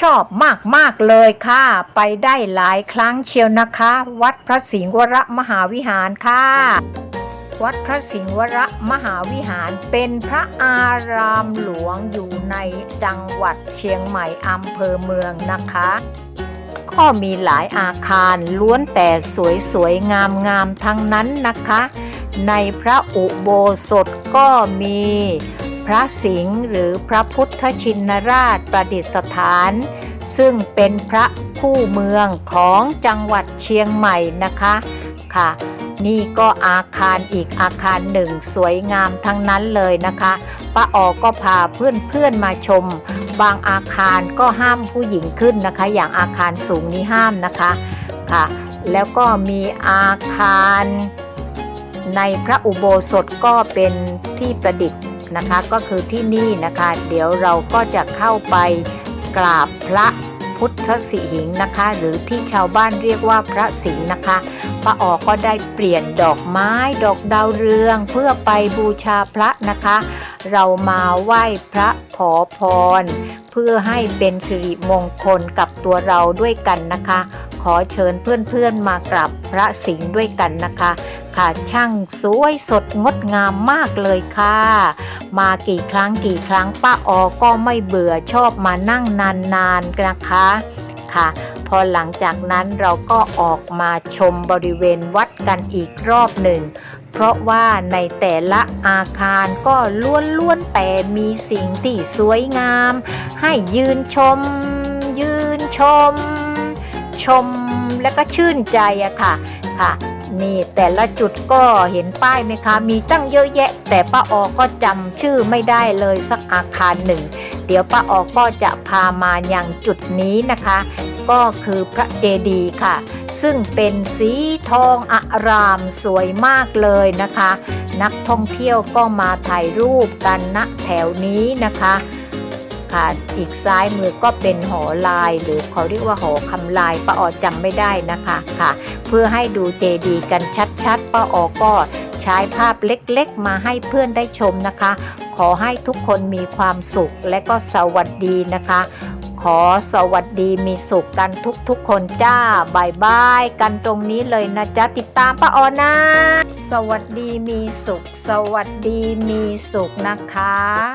ชอบมาก ๆ เลยค่ะ ไปได้หลายครั้งเชียวนะคะ วัดพระสิงห์วรมหาวิหารค่ะ วัดพระสิงห์วรมหาวิหารเป็นพระอารามหลวงอยู่ในจังหวัดเชียงใหม่อำเภอเมืองนะคะก็มีหลายอาคารล้วนแต่สวยๆ งามๆ ทั้งนั้นนะคะ ในพระอุโบสถก็มี พระสิงห์หรือพระพุทธชินราชประดิษฐาน ซึ่งเป็นพระคู่เมืองของจังหวัดเชียงใหม่นะคะค่ะ นี่ก็อาคารอีกอาคารหนึ่งสวยงามทั้งนั้นเลยนะคะป้าออก็พาเพื่อนๆมาชม บางอาคารก็ห้ามผู้หญิงขึ้นนะคะ อย่างอาคารสูงนี้ห้ามนะคะค่ะ แล้วก็มีอาคารในพระอุโบสถก็เป็นที่ประดิษฐ์ นะคะก็คือที่นี่นะคะ เดี๋ยวเราก็จะเข้าไปกราบพระพุทธสิหิงค์นะคะ หรือที่ชาวบ้านเรียกว่าพระสิงห์นะคะป้าออก็ได้เปลี่ยนดอกไม้ดอกดาวเรืองเพื่อไปบูชาพระนะคะ เรามาไหว้พระขอพร เพื่อให้เป็นสิริมงคลกับตัวเราด้วยกันนะคะ ขอเชิญเพื่อนๆมากราบพระสิงห์ด้วยกันนะคะ ค่ะช่างสวยสดงดงามมากเลยค่ะ มากี่ครั้งกี่ครั้งป้าออก็ไม่เบื่อชอบมานั่งนานๆนะคะค่ะ พอหลังจากนั้นเราก็ออกมาชมบริเวณวัดกันอีกรอบหนึ่ง เพราะว่าในแต่ละอาคารก็ล้วนๆแต่มีสิ่งที่สวยงาม ให้ยืนชม ยืนชม ชมแล้วก็ชื่นใจอะค่ะค่ะ นี่แต่ละจุดก็เห็นป้ายไหมคะ มีตั้งเยอะแยะ แต่ป้าออก็จำชื่อไม่ได้เลยสักอาคารหนึ่ง เดี๋ยวป้าออก็จะพามาอย่างจุดนี้นะคะ ก็คือพระเจดีย์ค่ะ ซึ่งเป็นสีทองอารามสวยมากเลยนะคะ นักท่องเที่ยวก็มาถ่ายรูปกันณแถวนี้นะคะ ค่ะอีกซ้ายมือก็เป็นหอลาย หรือเขาเรียกว่าหอคำลายป้าออจำไม่ได้นะคะค่ะ เพื่อให้ดูเจดีย์กันชัดๆป้าออก็ใช้ภาพเล็กๆ มาให้เพื่อนได้ชมนะคะ ขอให้ทุกคนมีความสุขและก็สวัสดีนะคะ ขอสวัสดีมีสุขกันทุกๆ คนจ้าบายบายกันตรงนี้เลยนะจ๊ะติดตามป้าออนะ สวัสดีมีสุข สวัสดีมีสุขนะคะ